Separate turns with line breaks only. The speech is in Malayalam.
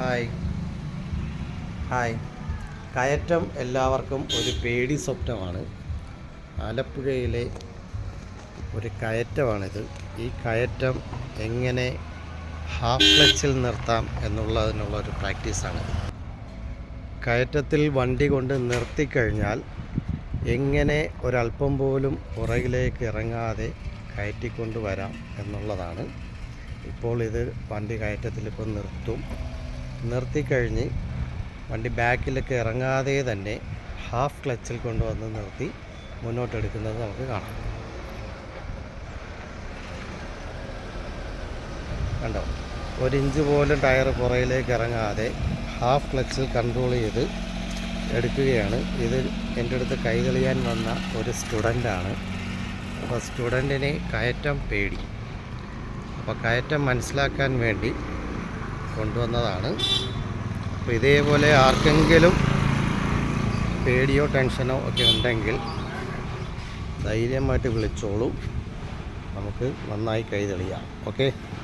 ഹായ്. ഹായ്. കയറ്റം എല്ലാവർക്കും ഒരു പേടി സ്വപ്നമാണ്. ആലപ്പുഴയിലെ ഒരു കയറ്റമാണിത്. ഈ കയറ്റം എങ്ങനെ ഹാഫ് ക്ലച്ചിൽ നിർത്താം എന്നുള്ളതിനുള്ള ഒരു പ്രാക്ടീസാണിത്. കയറ്റത്തിൽ വണ്ടി കൊണ്ട് നിർത്തിക്കഴിഞ്ഞാൽ എങ്ങനെ ഒരല്പം പോലും പുറകിലേക്ക് ഇറങ്ങാതെ കയറ്റിക്കൊണ്ട് വരാം എന്നുള്ളതാണ്. ഇപ്പോൾ ഇത് വണ്ടി കയറ്റത്തിൽ ഇപ്പോൾ നിർത്തും. നിർത്തിക്കഴിഞ്ഞ് വണ്ടി ബാക്കിലേക്ക് ഇറങ്ങാതെ തന്നെ ഹാഫ് ക്ലച്ചിൽ കൊണ്ടുവന്ന് നിർത്തി മുന്നോട്ടെടുക്കുന്നത് നമുക്ക് കാണാം. കണ്ടോ? ഒരു ഇഞ്ച് പോലും ടയർ പുറയിലേക്ക് ഇറങ്ങാതെ ഹാഫ് ക്ലച്ചിൽ കൺട്രോൾ ചെയ്ത് എടുക്കുകയാണ്. ഇത് എന്റെ അടുത്ത് കൈതെളിയാൻ വന്ന ഒരു സ്റ്റുഡന്റാണ്. അപ്പോൾ സ്റ്റുഡന്റിന് കയറ്റം പേടി. അപ്പോൾ കയറ്റം മനസ്സിലാക്കാൻ വേണ്ടി കൊണ്ടുവന്നതാണ്. അപ്പോൾ ഇതേപോലെ ആർക്കെങ്കിലും പേടിയോ ടെൻഷനോ ഒക്കെ ഉണ്ടെങ്കിൽ ധൈര്യമായിട്ട് വിളിച്ചോളൂ. നമുക്ക് നന്നായി കൈതെളിയാം ഓക്കെ?